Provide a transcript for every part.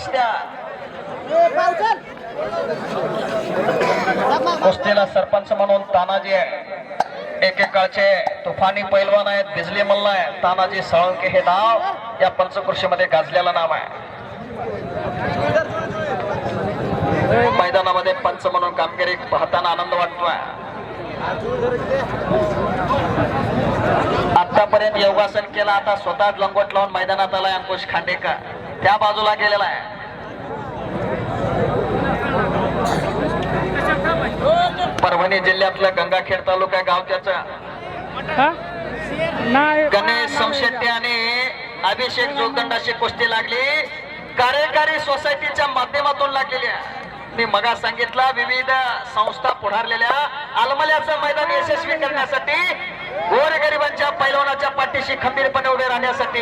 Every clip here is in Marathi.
असत्या कुस्तीला सरपंच म्हणून तानाजी आहे. एकेकाळचे तुफानी पैलवान आहेत बिजली मल्ल आहे तानाजी सळंके हे नाव या पंचकृषीमध्ये गाजलेलं नाव आहे. मैदानामध्ये पंच म्हणून कामगिरी पाहताना आनंद वाटतोय. आतापर्यंत योगासन केलं आता स्वतः लंगोट लावून मैदानात आलाय अंकुश खांडेकर. त्या बाजूला गेलेला आहे. परभणी जिल्ह्यातलं गंगाखेड तालुका गाव त्याचा. गणेश समशेट्टी आणि अभिषेक जोगदंडाशी कुस्ती लागली. कार्यकारी सोसायटीच्या माध्यमातून लागलेली आहे. मी मगा सांगितला विविध संस्था पुढारलेल्या आलमल्याचं मैदान यशस्वी करण्यासाठी पैलवानाच्या पाठीशी खंबीरपणे उभे राहण्यासाठी.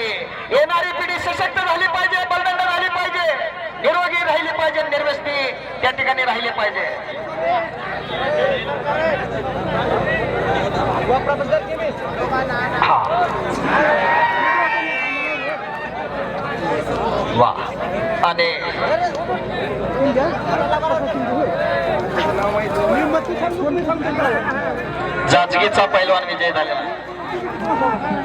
येणारी पिढी सशक्त झाली पाहिजे बलदंड झाली पाहिजे. निरोगी राहिली पाहिजे निर्वस्ती त्या ठिकाणी राहिले पाहिजे. वा. आणि जाजगीचा पैलवान विजय झालेला.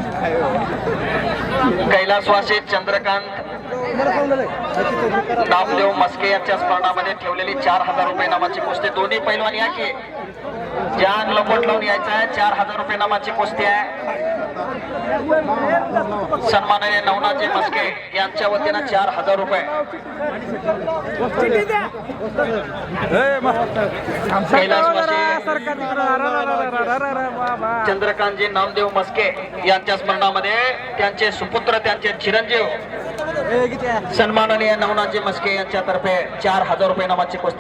कैलासवासी चंद्रकांत नामदेव मस्के यांच्या स्पर्धामध्ये ठेवलेली चार हजार रुपये नामाची कुस्ती. दोन्ही पैलवान या की. ज्या लपोट लावून यायचं आहे चार हजार रुपये नामाची कुस्ती आहे. सन्माननीय नवनाथजी मस्के यांच्या वतीनं चार हजार रुपये. चंद्रकांतजी नामदेव मस्के यांच्या स्मरणामध्ये त्यांचे सुपुत्र त्यांचे चिरंजीव सन्माननीय नवनाथजी मस्के यांच्या तर्फे चार हजार रुपये नामाची कुस्ती